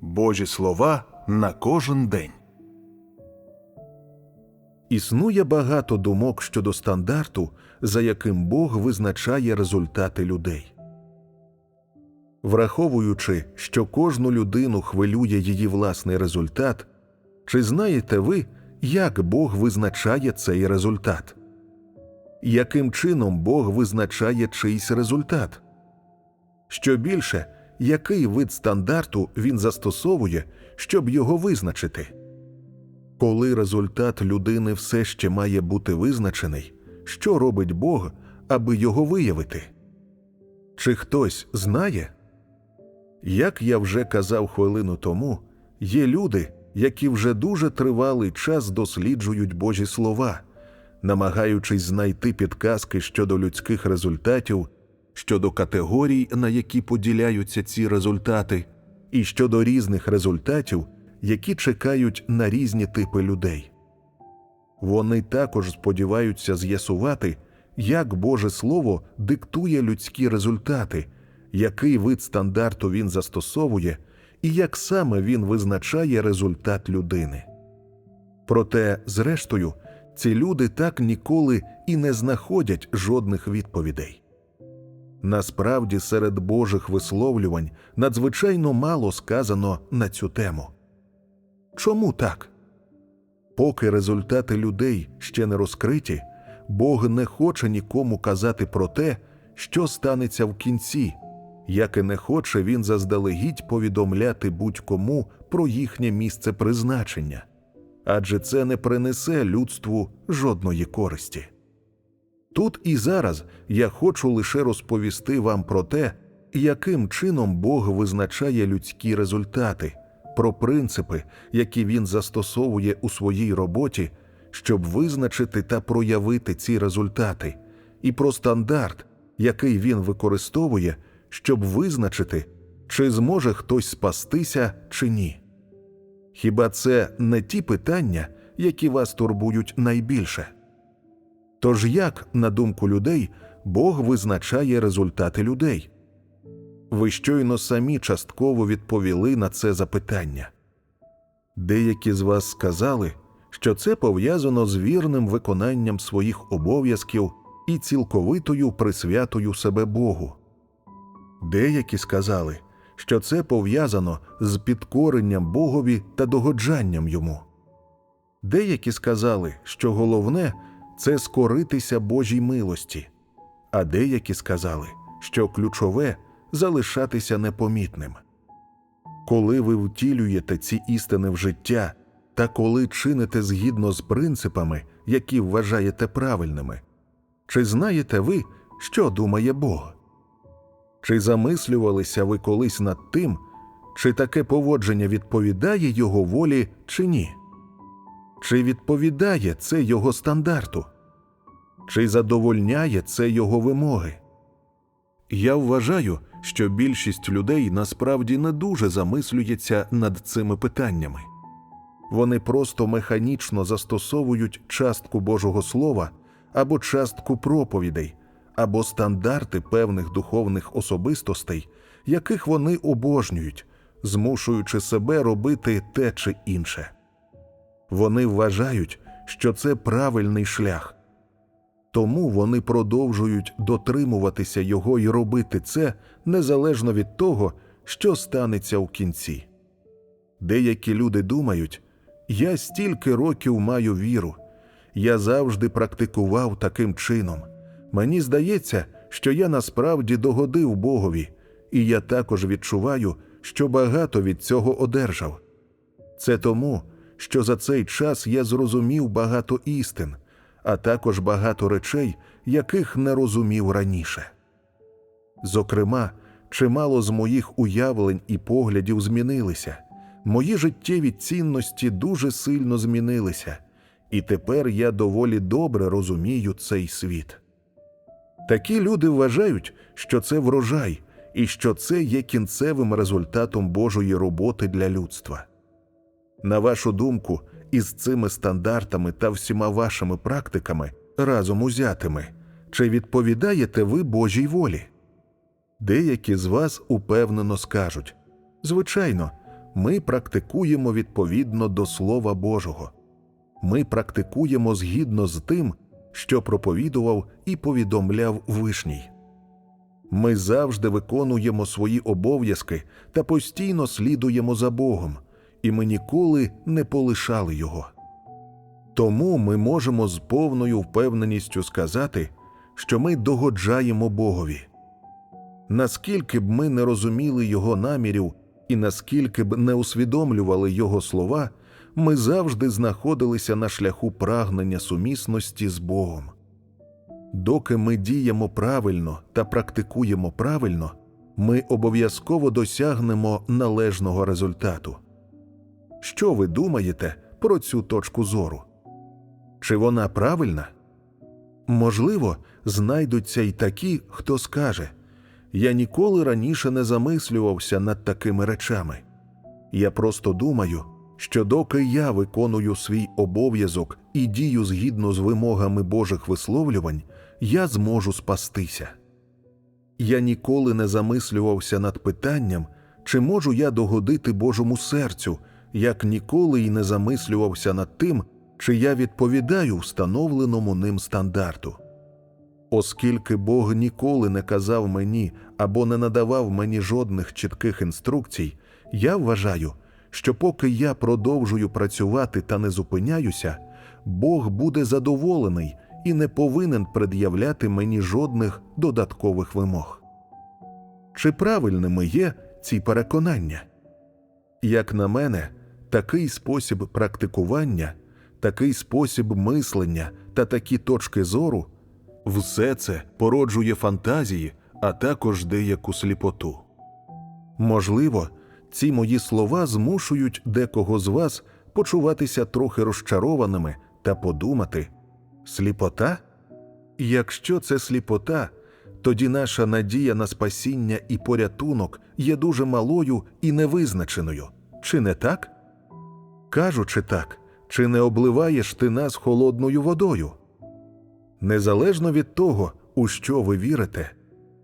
Божі слова на кожен день. Існує багато думок щодо стандарту, за яким Бог визначає результати людей. Враховуючи, що кожну людину хвилює її власний результат, чи знаєте ви, як Бог визначає цей результат? Яким чином Бог визначає чийсь результат? Що більше, який вид стандарту він застосовує, щоб його визначити? Коли результат людини все ще має бути визначений, що робить Бог, аби його виявити? Чи хтось знає? Як я вже казав хвилину тому, є люди, які вже дуже тривалий час досліджують Божі слова, намагаючись знайти підказки щодо людських результатів, щодо категорій, на які поділяються ці результати, і щодо різних результатів, які чекають на різні типи людей. Вони також сподіваються з'ясувати, як Боже Слово диктує людські результати, який вид стандарту він застосовує, і як саме він визначає результат людини. Проте, зрештою, ці люди так ніколи і не знаходять жодних відповідей. Насправді, серед Божих висловлювань надзвичайно мало сказано на цю тему. Чому так? Поки результати людей ще не розкриті, Бог не хоче нікому казати про те, що станеться в кінці, як і не хоче він заздалегідь повідомляти будь-кому про їхнє місце призначення, адже це не принесе людству жодної користі. Тут і зараз я хочу лише розповісти вам про те, яким чином Бог визначає людські результати, про принципи, які він застосовує у своїй роботі, щоб визначити та проявити ці результати, і про стандарт, який він використовує, щоб визначити, чи зможе хтось спастися чи ні. Хіба це не ті питання, які вас турбують найбільше? Тож як, на думку людей, Бог визначає результати людей? Ви щойно самі частково відповіли на це запитання. Деякі з вас сказали, що це пов'язано з вірним виконанням своїх обов'язків і цілковитою присвятою себе Богу. Деякі сказали, що це пов'язано з підкоренням Богові та догоджанням йому. Деякі сказали, що головне це скоритися Божій милості, а деякі сказали, що ключове залишатися непомітним. Коли ви втілюєте ці істини в життя та коли чините згідно з принципами, які вважаєте правильними, чи знаєте ви, що думає Бог? Чи замислювалися ви колись над тим, чи таке поводження відповідає Його волі чи ні? Чи відповідає це Його стандарту? Чи задовольняє це Його вимоги? Я вважаю, що більшість людей насправді не дуже замислюється над цими питаннями. Вони просто механічно застосовують частку Божого Слова або частку проповідей, або стандарти певних духовних особистостей, яких вони обожнюють, змушуючи себе робити те чи інше. Вони вважають, що це правильний шлях, тому вони продовжують дотримуватися його і робити це незалежно від того, що станеться в кінці. Деякі люди думають, я стільки років маю віру, я завжди практикував таким чином. Мені здається, що я насправді догодив Богові, і я також відчуваю, що багато від цього одержав. Це тому, що за цей час я зрозумів багато істин, а також багато речей, яких не розумів раніше. Зокрема, чимало з моїх уявлень і поглядів змінилися, мої життєві цінності дуже сильно змінилися, і тепер я доволі добре розумію цей світ. Такі люди вважають, що це врожай і що це є кінцевим результатом Божої роботи для людства. На вашу думку, із цими стандартами та всіма вашими практиками разом узятими, чи відповідаєте ви Божій волі? Деякі з вас упевнено скажуть Звичайно, ми практикуємо відповідно до Слова Божого. Ми практикуємо згідно з тим, що проповідував і повідомляв Вишній. Ми завжди виконуємо свої обов'язки та постійно слідуємо за Богом, і ми ніколи не полишали Його. Тому ми можемо з повною впевненістю сказати, що ми догоджаємо Богові. Наскільки б ми не розуміли Його намірів і наскільки б не усвідомлювали Його слова, ми завжди знаходилися на шляху прагнення сумісності з Богом. Доки ми діємо правильно та практикуємо правильно, ми обов'язково досягнемо належного результату. Що ви думаєте про цю точку зору? Чи вона правильна? Можливо, знайдуться й такі, хто скаже Я ніколи раніше не замислювався над такими речами. Я просто думаю, що доки я виконую свій обов'язок і дію згідно з вимогами Божих висловлювань, я зможу спастися. Я ніколи не замислювався над питанням, чи можу я догодити Божому серцю, як ніколи й не замислювався над тим, чи я відповідаю встановленому ним стандарту. Оскільки Бог ніколи не казав мені або не надавав мені жодних чітких інструкцій, я вважаю, що поки я продовжую працювати та не зупиняюся, Бог буде задоволений і не повинен пред'являти мені жодних додаткових вимог. Чи правильними є ці переконання? Як на мене, такий спосіб практикування, такий спосіб мислення та такі точки зору все це породжує фантазії, а також деяку сліпоту. Можливо, ці мої слова змушують декого з вас почуватися трохи розчарованими та подумати сліпота? Якщо це сліпота, тоді наша надія на спасіння і порятунок є дуже малою і невизначеною, чи не так? Кажучи так, чи не обливаєш ти нас холодною водою? Незалежно від того, у що ви вірите,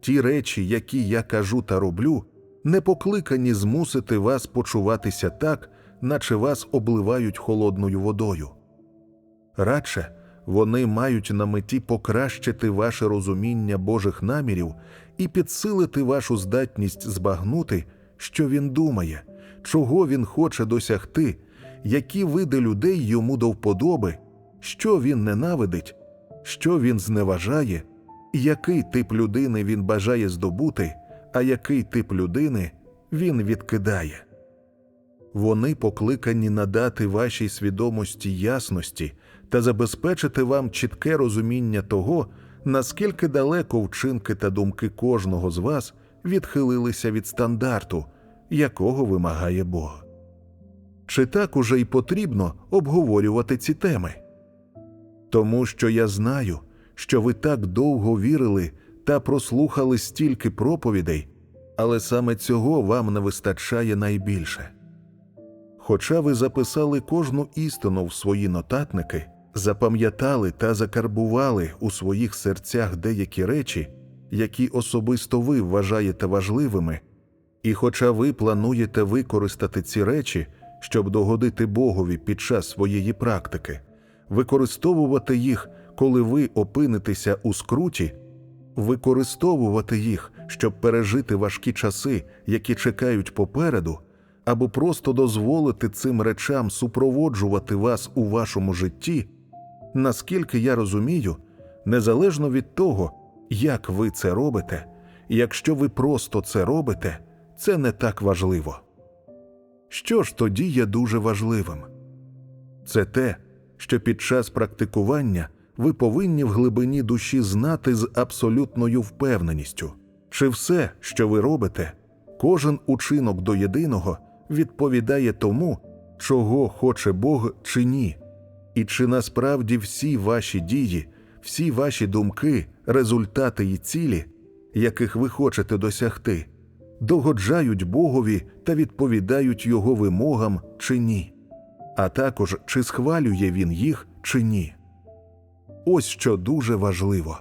ті речі, які я кажу та роблю, не покликані змусити вас почуватися так, наче вас обливають холодною водою. Радше вони мають на меті покращити ваше розуміння Божих намірів і підсилити вашу здатність збагнути, що він думає, чого він хоче досягти, які види людей йому до вподоби, що він ненавидить, що він зневажає, який тип людини він бажає здобути, а який тип людини він відкидає. Вони покликані надати вашій свідомості ясності та забезпечити вам чітке розуміння того, наскільки далеко вчинки та думки кожного з вас відхилилися від стандарту, якого вимагає Бог. Чи так уже й потрібно обговорювати ці теми? Тому що я знаю, що ви так довго вірили та прослухали стільки проповідей, але саме цього вам не вистачає найбільше. Хоча ви записали кожну істину в свої нотатники, запам'ятали та закарбували у своїх серцях деякі речі, які особисто ви вважаєте важливими, і хоча ви плануєте використати ці речі, щоб догодити Богові під час своєї практики, використовувати їх, коли ви опинитеся у скруті, використовувати їх, щоб пережити важкі часи, які чекають попереду, або просто дозволити цим речам супроводжувати вас у вашому житті, наскільки я розумію, незалежно від того, як ви це робите, якщо ви просто це робите, це не так важливо. Що ж тоді є дуже важливим? Це те, що під час практикування ви повинні в глибині душі знати з абсолютною впевненістю, чи все, що ви робите, кожен учинок до єдиного відповідає тому, чого хоче Бог чи ні, і чи насправді всі ваші дії, всі ваші думки, результати і цілі, яких ви хочете досягти, догоджають Богові та відповідають Його вимогам чи ні, а також чи схвалює Він їх чи ні. Ось що дуже важливо.